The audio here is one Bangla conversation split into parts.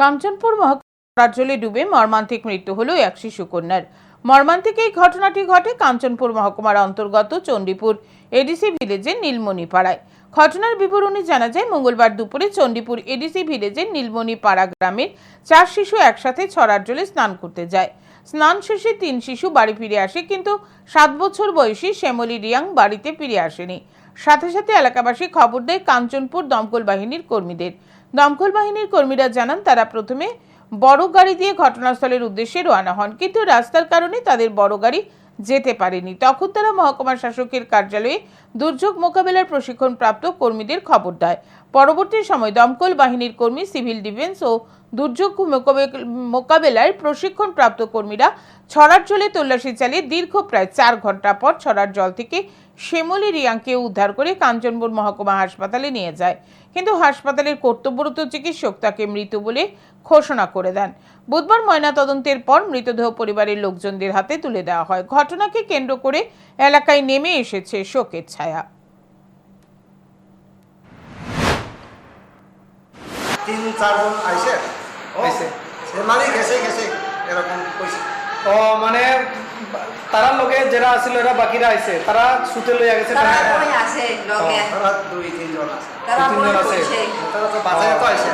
কাঞ্চনপুর মহকুমার ডুবে মর্মান্তিক মৃত্যু হলো এক শিশু কন্যার মর্মান্তিক এই ঘটনাটি ঘটে কাঞ্চনপুর মহকুমার অন্তর্গত চণ্ডীপুর, এডিসি ভিলেজের নীলমণি পাড়ায় ঘটনার বিবরণী জানা যায়, মঙ্গলবার দুপুরে চণ্ডীপুর এডিসি ভিলেজের নীলমণি পাড়া গ্রামের চার শিশু একসাথে ছড়ার জলে স্নান করতে যায়। স্নান শেষে তিন শিশু বাড়ি ফিরে আসে, কিন্তু সাত বছর বয়সী শ্যামলী রিয়াং বাড়িতে ফিরে আসেনি। সাথে সাথে এলাকাবাসী খবর দেয়, কাঞ্চনপুর দমকল বাহিনীর কর্মীদের। দমকল বাহিনীর কর্মীরা জানান, তারা প্রথমে বড় গাড়ি দিয়ে ঘটনাস্থলের উদ্দেশ্যে রওনা হন, কিন্তু রাস্তার কারণে তাদের বড় গাড়ি যেতে পারেনি। তখন তারা মহকুমা শাসকের কার্যালয়ে দুর্যোগ মোকাবেলার প্রশিক্ষণপ্রাপ্ত কর্মীদের খবর দেয়। পরবর্তী সময় দমকল বাহিনীর কর্মী, সিভিল ডিফেন্স ও দুর্যোগ মোকাবে- মোকাবেলায় প্রশিক্ষণপ্রাপ্ত কর্মীরা ছড়ার জলে তল্লাশি চালিয়ে দীর্ঘ প্রায় চার ঘণ্টা পর ছড়ার জল থেকে শ্যামলী রিয়াংকে উদ্ধার করে কাঞ্চনপুর মহকুমা হাসপাতালে নিয়ে যায়। কিন্তু হাসপাতালের কর্তব্যরত চিকিৎসক তাকে মৃত বলে ঘোষণা করে দেন। বুধবার ময়নাতদন্তের পর মৃতদেহ পরিবারের লোকজনদের হাতে তুলে দেওয়া হয়। ঘটনাকে কেন্দ্র করে এলাকায় নেমে এসেছে শোকের ছায়া। তিন চারজন আইসে। সে মানে গেছে গেছে। এরকম কইছে। ও মানে তারা লগে যারা আছিল এরা বাকিরা আইছে। তারা সুতে লইয়া গেছে তারা আছে লগে। তারা দুই তিনজন আছে। তারা দু বই আছে। তারা তো বাজারে তো আইসে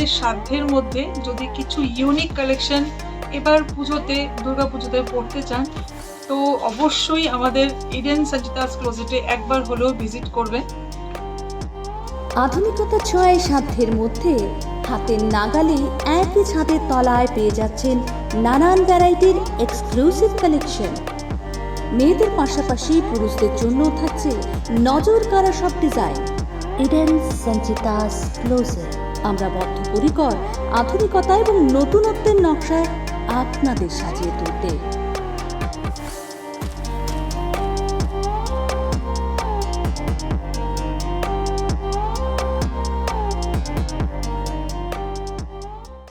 আপনাদের সাধ্যের মধ্যে যদি কিছু ইউনিক কালেকশন এবার পুজোতে, দুর্গা পুজোতে পড়তে চান, তো অবশ্যই আমাদের ইডেন সঞ্চিতাস ক্লোজেটে একবার হলেও ভিজিট করবেন। আধুনিকতার ছোঁয়ায় সাধ্যের মধ্যে হাতের নাগালে একই ছাদের তলায় পেয়ে যাচ্ছেন নানান ভ্যারাইটির এক্সক্লুসিভ কালেকশন মেয়েদের পাশাপাশি পুরুষদের জন্য থাকছে নজর কাড়া সব ডিজাইন ইডেন সঞ্চিতাস ক্লোজেট আমরা বদ্ধপরিকর আধুনিকতা এবং নতুনত্বের নকশায় আপনাদের সাজিয়ে তুলতে।